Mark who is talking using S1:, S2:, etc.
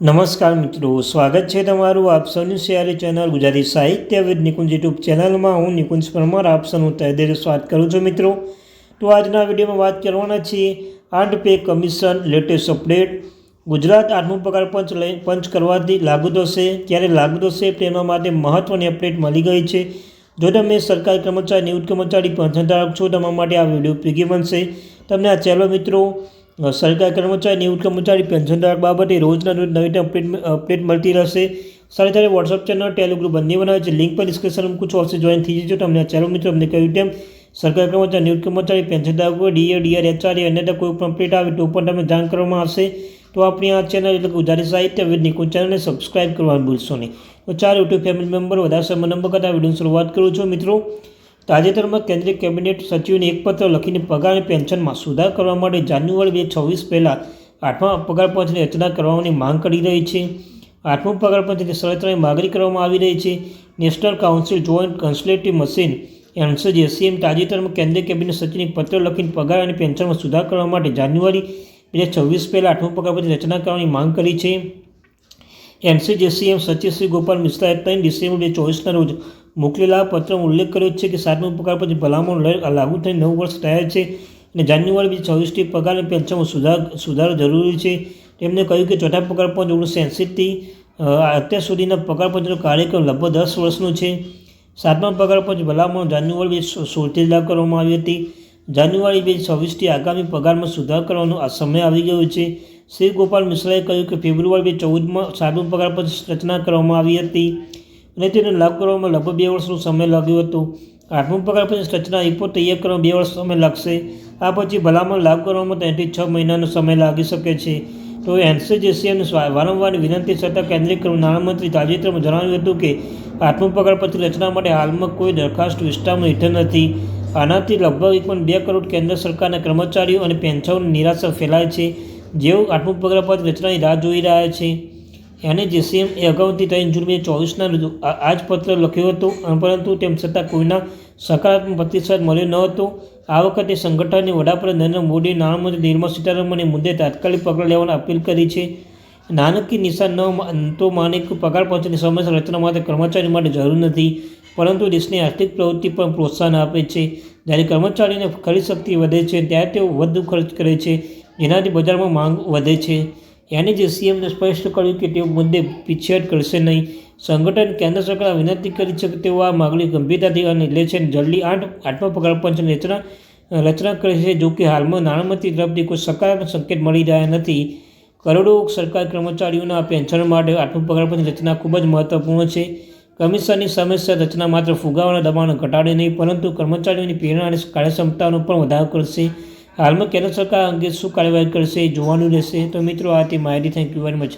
S1: નમસ્કાર મિત્રો, સ્વાગત છે તમારું આપ સૌની શેરી ચેનલ ગુજરાતી સાહિત્ય વિદ નિકુંજ યુટ્યુબ ચેનલમાં. હું નિકુંજ પરમાર, આપ સૌનું તહેદેર સ્વાગત કરું છું મિત્રો. તો આજના વિડીયોમાં વાત કરવાના છીએ આઠ pay commission latest update Gujarat આઠમું પગાર પંચ લઈ પંચ કરવાથી લાગુ થશે ક્યારે લાગુ થશે તેના માટે મહત્ત્વની અપડેટ મળી ગઈ છે. જો તમે સરકારી કર્મચારી, નિવૃત્ત કર્મચારી પેન્શન ધારક છો, તમારા માટે આ વીડિયો ઉપયોગી બનશે. તમને આ ચેનલ મિત્રો સરકારી કર્મચારી નિવૃત્ત કર્મચારી પેન્શન ધારક બાબતે રોજના રોજ નવી અપડેટ અપડેટ મળતી રહેશે. સાથે સાથે વોટ્સઅપ ચેનલ ટેલિગ્રુપ બંને બનાવે છે. લિંક પર ડિસ્ક્રિપ્શન કુછ છું જોઈન થઈ જજો. તમને આ ચેનલ મિત્રો અમને કહ્યું તેમ, સરકારી કર્મચારી નિવૃત્ત કર્મચારી પેન્શન ધારકો ડીએ ડીઆર એચઆરએ અને કોઈ પણ અપડેટ આવે તો પણ તમને જાણ કરવામાં આવશે. તો આપણી આ ચેનલ એટલે ગુજરાતી સાહિત્ય વિદ નિકુંજ ચેનલને સબસ્ક્રાઇબ કરવાનું ભૂલશો નહીં. તો ચાર યુટ્યુબ ફેમિલી મેમ્બર વધારે સમય નંબર કરતા વિડીયોની શરૂઆત કરું છું મિત્રો. તાજેતરમાં કેન્દ્રીય કેબિનેટ સચિવને એક પત્ર લખીને પગાર અને પેન્શનમાં સુધાર કરવા માટે જાન્યુઆરી બે છવ્વીસ પહેલાં આઠમા પગાર પંચની રચના કરવાની માંગ કરી રહી છે. આઠમો પગાર પંચની સરળતાની માગણી કરવામાં આવી રહી છે. National council joint consultative machine NCGSCM તાજેતરમાં કેન્દ્રીય કેબિનેટ સચિવને પત્ર લખીને પગાર અને પેન્શનમાં સુધાર કરવા માટે જાન્યુઆરી બે હજાર છવ્વીસ પહેલાં આઠમો પગાર પંચની રચના કરવાની માંગ કરી છે. એનસીજીએસસીએમ સચિવ શ્રી ગોપાલ મિશ્રાએ ત્રણ ડિસેમ્બર બે ચોવીસના રોજ મોકલેલા પત્રમાં ઉલ્લેખ કર્યો છે કે સાતમું પગાર પછી ભલામણ લાગુ થઈ નવ વર્ષ થયા છે અને જાન્યુઆરી બે છવ્વીસથી પગાર અને પેન્શનમાં સુધાર સુધારો જરૂરી છે. તેમણે કહ્યું કે ચોથા પગાર પંચ ઓગણીસો એંસીથી અત્યાર સુધીના પગાર પંચનો કાર્યક્રમ લગભગ દસ વર્ષનો છે. સાતમા પગાર પંચ ભલામણ જાન્યુઆરી બે સોળથી લાગુ કરવામાં આવી હતી. જાન્યુઆરી બે છવ્વીસથી આગામી પગારમાં સુધાર કરવાનો આ સમય આવી ગયો છે. શ્રી ગોપાલ મિશ્રાએ કહ્યું કે ફેબ્રુઆરી બે ચૌદમાં સાતમું પગાર પંચ રચના કરવામાં આવી હતી અને તેને લાગુ કરવામાં લગભગ બે વર્ષનો સમય લાગ્યો હતો. આઠમો પગાર પંચ રચના રિપોર્ટ તૈયાર કરવામાં બે વર્ષ સમય લાગશે. આ પછી ભલામણ લાગુ કરવામાં ત્રણથી છ મહિનાનો સમય લાગી શકે છે. તો એનસીજેસીએને વારંવાર વિનંતી છતાં કેન્દ્રીય નાણામંત્રી તાજેતરમાં જણાવ્યું હતું કે પગાર પંચની રચના માટે હાલમાં કોઈ દરખાસ્ત વિસ્તારમાં હેઠળ નથી. આનાથી લગભગ એક બે કરોડ કેન્દ્ર સરકારના કર્મચારીઓ અને પેન્શનોની નિરાશા ફેલાય છે. જેઓ આઠમું પગલાં રચનાની રાહ જોઈ રહ્યા છે. એને જેસીએમ એ અગાઉથી ત્રણ જૂન બે ચોવીસના આ જ પત્ર લખ્યો હતો. પરંતુ તેમ છતાં કોઈના સકારાત્મક પ્રતિસાદ મળ્યો ન હતો. આ વખતે સંગઠનની વડાપ્રધાન નરેન્દ્ર મોદીએ નાણામંત્રી નિર્મલા સીતારમણે મુદ્દે તાત્કાલિક પગલાં લેવાની અપીલ કરી છે. નાનકી નિશાન ન તો માને કે પગાર પંચની સમસ્યા રચના માટે કર્મચારી માટે જરૂર નથી. પરંતુ દેશની આર્થિક પ્રવૃત્તિ પણ પ્રોત્સાહન આપે છે. જ્યારે કર્મચારીને ખરીદ શક્તિ વધે છે, ત્યારે તેઓ વધુ ખર્ચ કરે છે. જેનાથી બજારમાં માંગ વધે છે. એને જે સીએમને સ્પષ્ટ કર્યું કે તેઓ મુદ્દે પીછેહટ કરશે નહીં. સંગઠન કેન્દ્ર સરકાર વિનંતી કરી છે કે તેઓ આ માગણી ગંભીરતાથી અને લે છે જલ્દી આઠ, આઠમા પગાર પંચની રચના રચના કરે છે જો કે હાલમાં નાણામંત્રી તરફથી કોઈ સકારાત્મક સંકેત મળી રહ્યા નથી. કરોડો સરકારી કર્મચારીઓના પેન્શન માટે આઠમા પગાર પંચની રચના ખૂબ જ મહત્વપૂર્ણ છે. કમિશનની સમસ્યા રચના માત્ર ફુગાવાના દબાણ ઘટાડે નહીં, પરંતુ કર્મચારીઓની પ્રેરણા અને કાર્યક્ષમતાનો પણ વધારો કરશે. હાલમાં કેન્દ્ર સરકાર અંગે શું કાર્યવાહી કરશે જોવાનું રહેશે. તો મિત્રો, આ તે માહિતી. Thank you very much